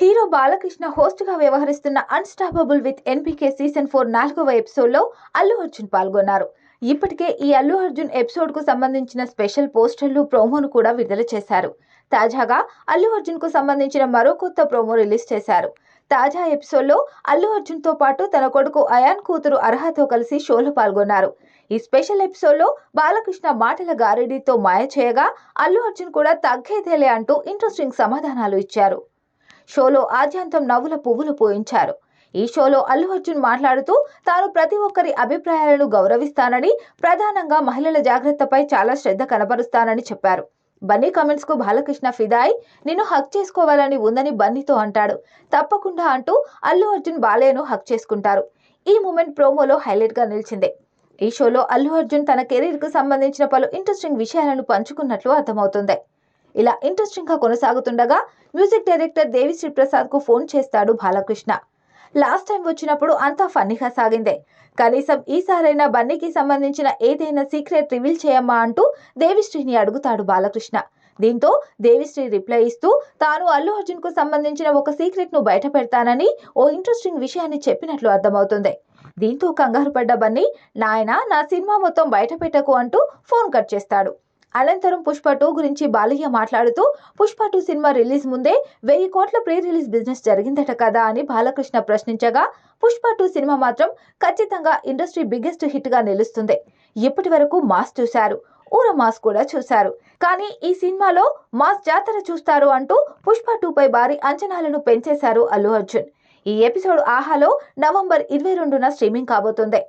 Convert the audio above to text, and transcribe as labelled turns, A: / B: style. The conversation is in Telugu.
A: హీరో బాలకృష్ణ హోస్ట్గా వ్యవహరిస్తున్న unstoppable with NBK season four నాలుగవ ఎపిసోడ్లో అల్లు అర్జున్ పాల్గొన్నారు. ఇప్పటికే ఈ అల్లు అర్జున్ ఎపిసోడ్కు సంబంధించిన స్పెషల్ పోస్టర్లు ప్రోమోను కూడా విడుదల చేశారు. తాజాగా అల్లు అర్జున్కు సంబంధించిన మరో కొత్త ప్రోమో రిలీజ్ చేశారు. తాజా ఎపిసోడ్లో అల్లు అర్జున్తో పాటు తన కొడుకు అయాన్ కూతురు అర్హతో కలిసి షోలో పాల్గొన్నారు. ఈ స్పెషల్ ఎపిసోడ్లో బాలకృష్ణ మాటల గారడీతో మాయ చేయగా అల్లు అర్జున్ కూడా తగ్గేదేలే అంటూ ఇంట్రెస్టింగ్ సమాధానాలు ఇచ్చారు. షోలో ఆద్యాంతం నవ్వుల పువ్వులు పోయించారు. ఈ షోలో అల్లు అర్జున్ మాట్లాడుతూ తాను ప్రతి ఒక్కరి అభిప్రాయాలను గౌరవిస్తానని ప్రధానంగా మహిళల జాగ్రత్తపై చాలా శ్రద్ధ కనబరుస్తానని చెప్పారు. బన్నీ కమెంట్స్కు బాలకృష్ణ ఫిదాయ్ నిన్ను హక్ చేసుకోవాలని ఉందని బన్నీతో అంటాడు. తప్పకుండా అంటూ అల్లు అర్జున్ బాలయ్యను హక్ చేసుకుంటారు. ఈ మూమెంట్ ప్రోమోలో హైలైట్గా నిలిచింది. ఈ షోలో అల్లు అర్జున్ తన కెరీర్కు సంబంధించిన పలు ఇంట్రెస్టింగ్ విషయాలను పంచుకున్నట్లు అర్థమవుతుంది. ఇలా ఇంట్రెస్టింగ్గా కొనసాగుతుండగా మ్యూజిక్ డైరెక్టర్ దేవిశ్రీ ప్రసాద్కు ఫోన్ చేస్తాడు బాలకృష్ణ. లాస్ట్ టైం వచ్చినప్పుడు అంతా ఫన్నీగా సాగిందే. కనీసం ఈసారైనా బన్నీకి సంబంధించిన ఏదైనా సీక్రెట్ రివీల్ చేయమ్మా అంటూ దేవిశ్రీని అడుగుతాడు బాలకృష్ణ. దీంతో దేవిశ్రీ రిప్లై ఇస్తూ తాను అల్లు అర్జున్కు సంబంధించిన ఒక సీక్రెట్ను బయట పెడతానని ఓ ఇంట్రెస్టింగ్ విషయాన్ని చెప్పినట్లు అర్థమవుతుంది. దీంతో కంగారు పడ్డ బన్నీ నాయన నా సినిమా మొత్తం బయట పెట్టకు అంటూ ఫోన్ కట్ చేస్తాడు. అనంతరం పుష్ప టూ గురించి బాలయ్య మాట్లాడుతూ పుష్ప టూ సినిమా రిలీజ్ ముందే వెయ్యి కోట్ల ప్రీ రిలీజ్ బిజినెస్ జరిగిందట కదా అని బాలకృష్ణ ప్రశ్నించగా పుష్ప టూ సినిమా మాత్రం ఖచ్చితంగా ఇండస్ట్రీ బిగ్గెస్ట్ హిట్గా నిలుస్తుంది. ఇప్పటి వరకు మాస్ చూశారు. ఊర మాస్ కూడా చూశారు. కానీ ఈ సినిమాలో మాస్ జాతర చూస్తారు అంటూ పుష్ప టూ పై భారీ అంచనాలను పెంచేశారు అల్లు అర్జున్. ఈ ఎపిసోడ్ ఆహాలో నవంబర్ ఇరవై రెండున స్ట్రీమింగ్ కాబోతుంది.